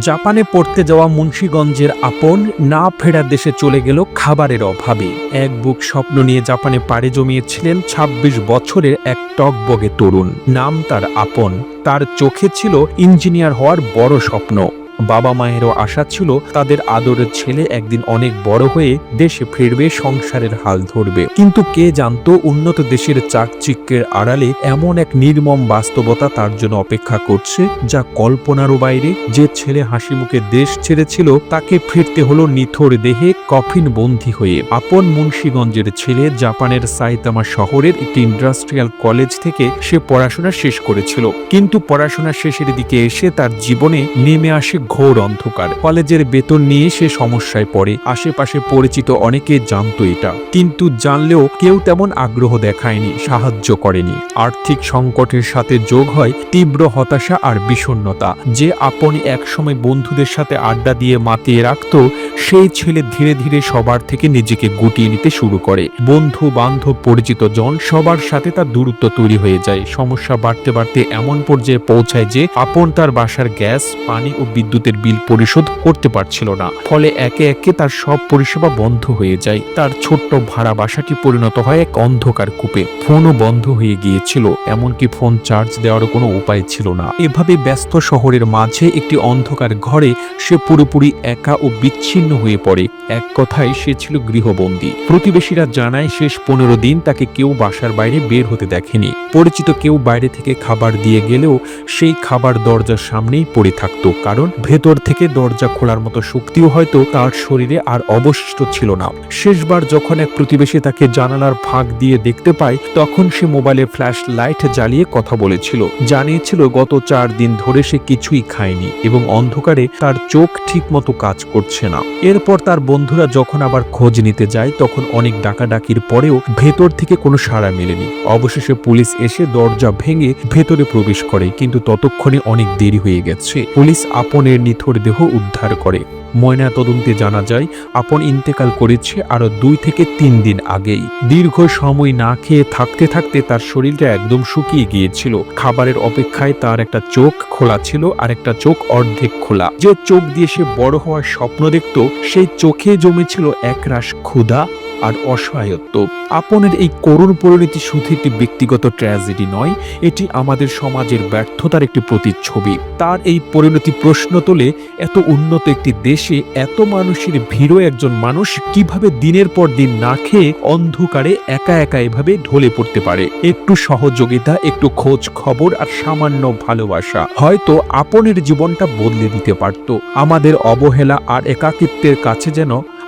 জাপানে পড়তে যাওয়া মুন্সীগঞ্জের আপন না ফেরার দেশে চলে গেল খাবারের অভাবে। এক বুক স্বপ্ন নিয়ে জাপানে পাড়ে জমিয়েছিলেন ২৬ বছরের এক টকবগে তরুণ। নাম তার আপন। তার চোখে ছিল ইঞ্জিনিয়ার হওয়ার বড় স্বপ্ন। বাবা মায়েরও আশা ছিল তাদের আদরের ছেলে একদিন অনেক বড় হয়ে দেশে ফিরবে, সংসারের হাল ধরবে। কিন্তু কে জানতো উন্নত দেশের চাকচিক্যের আড়ালে এমন এক নির্মম বাস্তবতা তার জন্য অপেক্ষা করছে, যা কল্পনারও বাইরে। যে ছেলে হাসি মুখে দেশ ছেড়েছিল, তাকে ফিরতে হলো নিথর দেহে কফিন বন্দী হয়ে। আপন মুন্সীগঞ্জের ছেলে জাপানের সাইতামা শহরের একটি ইন্ডাস্ট্রিয়াল কলেজ থেকে সে পড়াশোনা শেষ করেছিল। কিন্তু পড়াশোনা শেষের দিকে এসে তার জীবনে নেমে আসে ঘোর অন্ধকার। কলেজের বেতন নিয়ে সে সমস্যায় পড়ে। আশেপাশে পরিচিত অনেকে জানতো এটা। কিন্তু জানলেও কেউ তেমন আগ্রহ দেখায়নি, সাহায্য করেনি। আর্থিক সংকটের সাথে যোগ হয় তীব্র হতাশা আর বিষণ্ণতা। যে আপনি একসময় বন্ধুদের সাথে আড্ডা দিয়ে মাতিয়ে রাখত, সেই ছেলে ধীরে ধীরে সবার থেকে নিজেকে গুটিয়ে নিতে শুরু করে। বন্ধু, বান্ধব, পরিচিত জন সবার সাথে তার দূরত্ব তৈরি হয়ে যায়। সমস্যা বাড়তে বাড়তে এমন পর্যায়ে পৌঁছায় যে, আপন তার বাসার গ্যাস, পানি ও বিদ্যুতের বিল পরিশোধ করতে পারছিল না। ফলে একে একে তার সব পরিষেবা বন্ধ হয়ে যায়। তার ছোট্ট ভাড়া বাসাটি পরিণত হয় এক অন্ধকার কূপে। ফোনও বন্ধ হয়ে গিয়েছিল। এমনকি ফোন চার্জ দেওয়ারও কোনো উপায় ছিল না। এভাবে ব্যস্ত শহরের মাঝে একটি অন্ধকার ঘরে সে পুরোপুরি একা ও বিচ্ছিন্ন হয়ে পড়ে। এক কথায়, সে ছিল গৃহবন্দী। প্রতিবেশীরা জানায়, শেষ পনেরো দিন তাকে কেউ বাসার বাইরে বের হতে দেখেনি। পরিচিত কেউ বাইরে থেকে খাবার দিয়ে গেলেও সেই খাবার দরজার সামনেই পড়ে থাকতো। কারণ ভেতর থেকে দরজা খোলার মতো শক্তিও হয়তো তার শরীরে আর অবশিষ্ট ছিল না। শেষবার যখন এক প্রতিবেশী তাকে জানালার ফাঁক দিয়ে দেখতে পায়, তখন সে মোবাইলে ফ্ল্যাশ লাইট জ্বালিয়ে কথা বলেছিল। জানিয়েছিল গত চার দিন ধরে সে কিছুই খায়নি এবং অন্ধকারে তার চোখ ঠিকমতো কাজ করছে না। এরপর তার বন্ধুরা যখন আবার খোঁজ নিতে যায়, তখন অনেক ডাকাডাকির পরেও ভেতর থেকে কোনো সাড়া মেলেনি। অবশেষে পুলিশ এসে দরজা ভেঙে ভেতরে প্রবেশ করে, কিন্তু ততক্ষণে অনেক দেরি হয়ে গেছে। পুলিশ আপনের নিথর দেহ উদ্ধার করে। ময়না তদন্তে জানা যায়, আপন ইন্তেকাল করেছে আরও দুই থেকে তিন দিন আগেই। দীর্ঘ সময় না খেয়ে থাকতে থাকতে তার শরীরটা একদম শুকিয়ে গিয়েছিল। খাবারের অপেক্ষায় তার একটা চোখ খোলা ছিল আর একটা চোখ অর্ধেক খোলা। যে চোখ দিয়ে সে বড় হওয়ার স্বপ্ন দেখত, সেই চোখে জমেছিল একরাশ ক্ষুধা আর অসহায়ত্ব। আপনের এই করুণ পরিণতি শুধু একটি ব্যক্তিগত ট্র্যাজেডি নয়, এটি আমাদের সমাজের ব্যর্থতার একটি প্রতিচ্ছবি। তার এই পরিণতি প্রশ্ন তোলে, এত উন্নত একটি দেশে এত মানুষের ভিড়ও একজন মানুষ কীভাবে দিনের পর দিন না খেয়ে অন্ধকারে একা একা এভাবে ঢলে পড়তে পারে? একটু সহযোগিতা, একটু খোঁজ খবর আর সামান্য ভালোবাসা। হয়তো আপনের জীবনটা বদলে দিতে পারত। আমাদের অবহেলা আর একাকিত্বের কাছে যেন